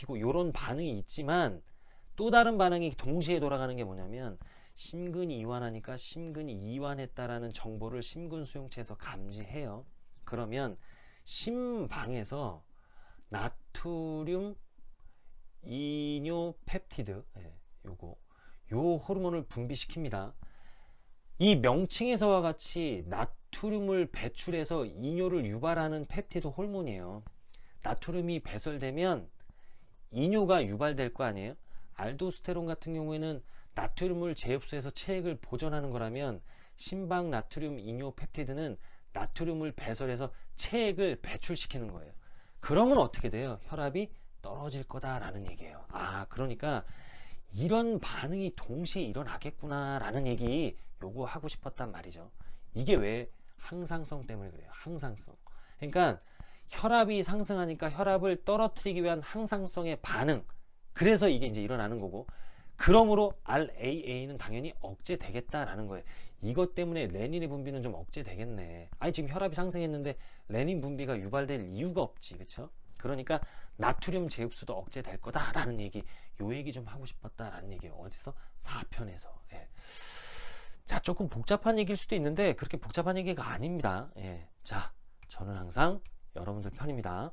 분비시키고 이런 반응이 있지만 또 다른 반응이 동시에 돌아가는 게 뭐냐면 심근이 이완하니까 심근이 이완했다라는 정보를 심근 수용체에서 감지해요. 그러면 심방에서 나트륨 이뇨 펩티드 예, 요거 요 호르몬을 분비시킵니다. 이 명칭에서와 같이 나트륨을 배출해서 이뇨를 유발하는 펩티드 호르몬이에요. 나트륨이 배설되면 이뇨가 유발될 거 아니에요? 알도스테론 같은 경우에는 나트륨을 재흡수해서 체액을 보존하는 거라면 심방 나트륨 이뇨 펩티드는 나트륨을 배설해서 체액을 배출시키는 거예요. 그러면 어떻게 돼요? 혈압이 떨어질 거다라는 얘기예요. 아, 그러니까 이런 반응이 동시에 일어나겠구나라는 얘기 요거 하고 싶었단 말이죠. 이게 왜 항상성 때문에 그래요. 항상성. 그러니까 혈압이 상승하니까 혈압을 떨어뜨리기 위한 항상성의 반응. 그래서 이게 이제 일어나는 거고. 그러므로 RAA는 당연히 억제되겠다라는 거예요. 이것 때문에 레닌의 분비는 좀 억제되겠네. 아니 지금 혈압이 상승했는데 레닌 분비가 유발될 이유가 없지, 그렇죠? 그러니까 나트륨 재흡수도 억제될 거다라는 얘기, 요 얘기 좀 하고 싶었다라는 얘기예요. 어디서? 4편에서. 예. 자, 조금 복잡한 얘기일 수도 있는데 그렇게 복잡한 얘기가 아닙니다. 예. 자, 저는 항상 여러분들 편입니다.